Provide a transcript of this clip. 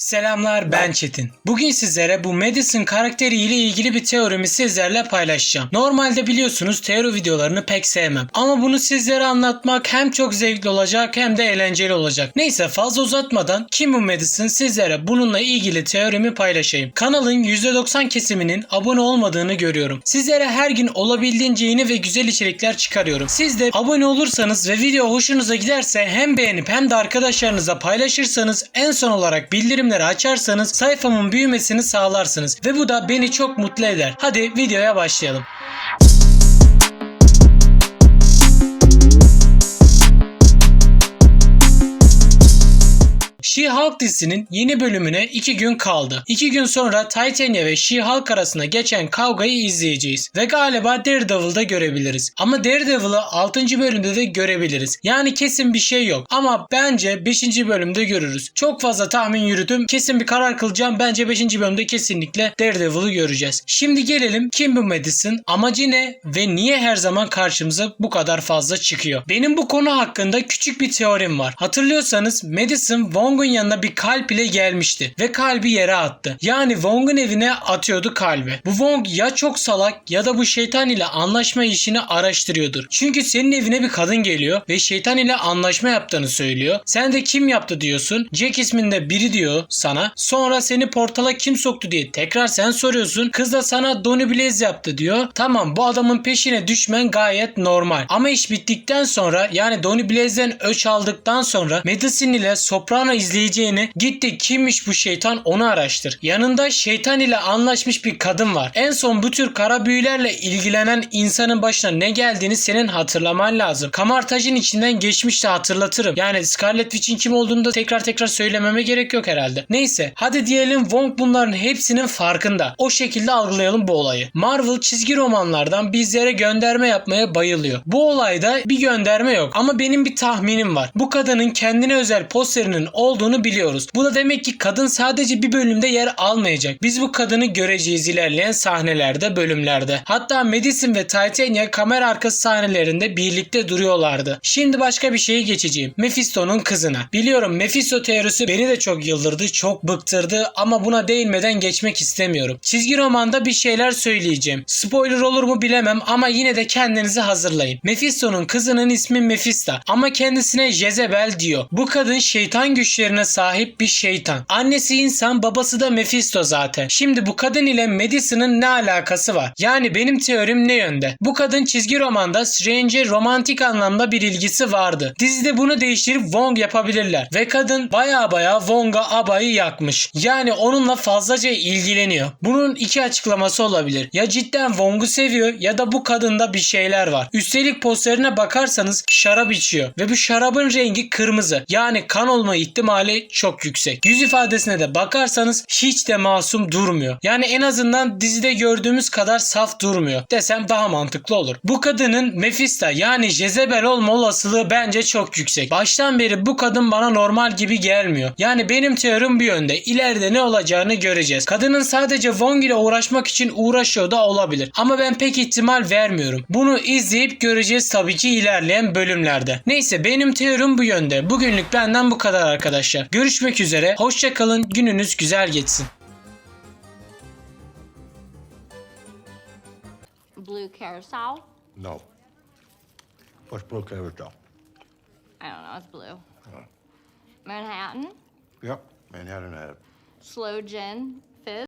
Selamlar ben Çetin. Bugün sizlere bu Madison karakteri ile ilgili bir teorimi sizlerle paylaşacağım. Normalde biliyorsunuz teori videolarını pek sevmem. Ama bunu sizlere anlatmak hem çok zevkli olacak hem de eğlenceli olacak. Neyse fazla uzatmadan kim bu Madison sizlere bununla ilgili teorimi paylaşayım. Kanalın %90 kesiminin abone olmadığını görüyorum. Sizlere her gün olabildiğince yeni ve güzel içerikler çıkarıyorum. Siz de abone olursanız ve video hoşunuza giderse hem beğenip hem de arkadaşlarınıza paylaşırsanız en son olarak bildirimleri açarsanız sayfamın büyümesini sağlarsınız ve bu da beni çok mutlu eder. Hadi videoya başlayalım. She-Hulk dizisinin yeni bölümüne 2 gün kaldı. 2 gün sonra Titania ve She-Hulk arasında geçen kavgayı izleyeceğiz. Ve galiba Daredevil'da görebiliriz. Ama Daredevil'ı 6. bölümde de görebiliriz. Yani kesin bir şey yok. Ama bence 5. bölümde görürüz. Çok fazla tahmin yürüdüm. Kesin bir karar kılacağım. Bence 5. bölümde kesinlikle Daredevil'ı göreceğiz. Şimdi gelelim kim bu Madison? Amacı ne? Ve niye her zaman karşımıza bu kadar fazla çıkıyor? Benim bu konu hakkında küçük bir teorim var. Hatırlıyorsanız Madison Wong'un yanına bir kalp ile gelmişti ve kalbi yere attı. Yani Wong'un evine atıyordu kalbi. Bu Wong ya çok salak ya da bu şeytan ile anlaşma işini araştırıyordur. Çünkü senin evine bir kadın geliyor ve şeytan ile anlaşma yaptığını söylüyor. Sen de kim yaptı diyorsun. Jack isminde biri diyor sana. Sonra seni portala kim soktu diye tekrar sen soruyorsun. Kız da sana Donny Blaze yaptı diyor. Tamam bu adamın peşine düşmen gayet normal. Ama iş bittikten sonra yani Donny Blaze'den öç aldıktan sonra Madison ile Soprano izleyeceğini gitti kimmiş bu şeytan onu araştır. Yanında şeytan ile anlaşmış bir kadın var. En son bu tür kara büyülerle ilgilenen insanın başına ne geldiğini senin hatırlaman lazım. Kamartajın içinden geçmişte hatırlatırım. Yani Scarlet Witch'in kim olduğunu da tekrar tekrar söylememe gerek yok herhalde. Neyse hadi diyelim Wong bunların hepsinin farkında. O şekilde algılayalım bu olayı. Marvel çizgi romanlardan bizlere gönderme yapmaya bayılıyor. Bu olayda bir gönderme yok ama benim bir tahminim var. Bu kadının kendine özel posterinin olduğunu biliyoruz. Bu da demek ki kadın sadece bir bölümde yer almayacak. Biz bu kadını göreceğiz ilerleyen sahnelerde, bölümlerde. Hatta Madison ve Titania kamera arkası sahnelerinde birlikte duruyorlardı. Şimdi başka bir şeye geçeceğim. Mephisto'nun kızına. Biliyorum Mephisto teorisi beni de çok yıldırdı, çok bıktırdı ama buna değinmeden geçmek istemiyorum. Çizgi romanda bir şeyler söyleyeceğim. Spoiler olur mu bilemem ama yine de kendinizi hazırlayın. Mephisto'nun kızının ismi Mephista ama kendisine Jezebel diyor. Bu kadın şeytan güçlerine sahip bir şeytan. Annesi insan, babası da Mephisto zaten. Şimdi bu kadın ile Madison'ın ne alakası var? Yani benim teorim ne yönde? Bu kadın çizgi romanda Strange'e romantik anlamda bir ilgisi vardı. Dizide bunu değiştirip Wong yapabilirler. Ve kadın baya baya Wong'a abayı yakmış. Yani onunla fazlaca ilgileniyor. Bunun iki açıklaması olabilir. Ya cidden Wong'u seviyor ya da bu kadında bir şeyler var. Üstelik posterine bakarsanız şarap içiyor. Ve bu şarabın rengi kırmızı. Yani kan olma ihtimali çok yüksek. Yüz ifadesine de bakarsanız hiç de masum durmuyor. Yani en azından dizide gördüğümüz kadar saf durmuyor. Desem daha mantıklı olur. Bu kadının Mephista yani Jezebel olma olasılığı bence çok yüksek. Baştan beri bu kadın bana normal gibi gelmiyor. Yani benim teorim bir yönde. İleride ne olacağını göreceğiz. Kadının sadece Wong ile uğraşmak için uğraşıyor da olabilir. Ama ben pek ihtimal vermiyorum. Bunu izleyip göreceğiz tabii ki ilerleyen bölümlerde. Neyse benim teorim bu yönde. Bugünlük benden bu kadar arkadaşlar. Görüşmek üzere. Hoşçakalın. Gününüz güzel geçsin. Blue carousel. No. What's Blue Carousel? I don't know. It's blue. Manhattan. Yep, Manhattan had it. Slow gin. Fizz.